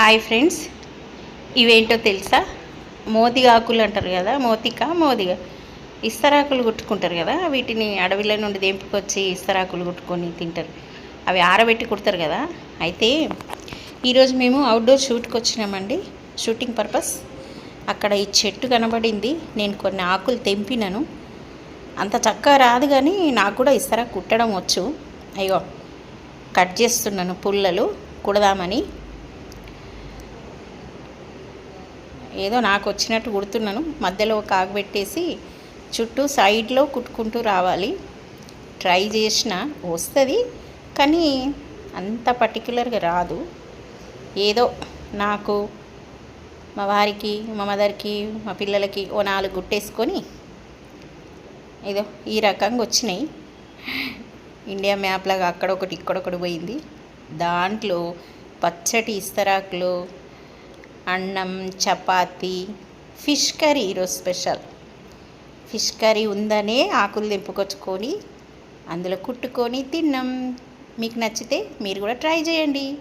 Hi friends ఇవేంటో తెలుసా? మోతి ఆకులు అంటారు కదా? మోతిక మోదిగా ఇస్తరాకులు కుట్టుకుంటారు కదా? వీటిని అడవిలో నుండి తెంపుకొచ్చి ఇస్తరాకులు కుట్టుకొని తింటారు. అవి ఆరబెట్టి కుడతారు కదా? అయితే ఈరోజు మేము అవుట్డోర్ షూట్కి వచ్చినామండి. షూటింగ్ పర్పస్ అక్కడ ఈ చెట్టు కనబడింది. నేను కొన్ని ఆకులు తెంపినాను. అంత చక్కగా రాదు కానీ నాకు కూడా ఇస్తరా కుట్టడం వచ్చు. అయ్యో కట్ చేస్తున్నాను పుల్లలు. కుడదామని. ఏదో నాకు వచ్చినట్టు కుడుతున్నాను మధ్యలో కాగబెట్టేసి పెట్టేసి చుట్టూ సైడ్లో కుట్టుకుంటూ రావాలి. ట్రై చేసిన వస్తుంది కానీ అంత పర్టికులర్గా రాదు. ఏదో నాకు మా వారికి మా మదర్కి మా పిల్లలకి ఓ నాలుగు గుట్టేసుకొని ఏదో ఈ రకంగా వచ్చినాయి. ఇండియా మ్యాప్ లాగా అక్కడొకటి ఇక్కడొకటి పోయింది. దాంట్లో పచ్చటి ఇస్తరాకులు అన్నం చపాతి ఫిష్ కర్రీ ఈరోజు స్పెషల్. ఫిష్ కర్రీ ఉందనే ఆకులు తెంపుకొచ్చుకొని అందులో కుట్టుకొని తిన్నాం. మీకు నచ్చితే మీరు కూడా ట్రై చేయండి.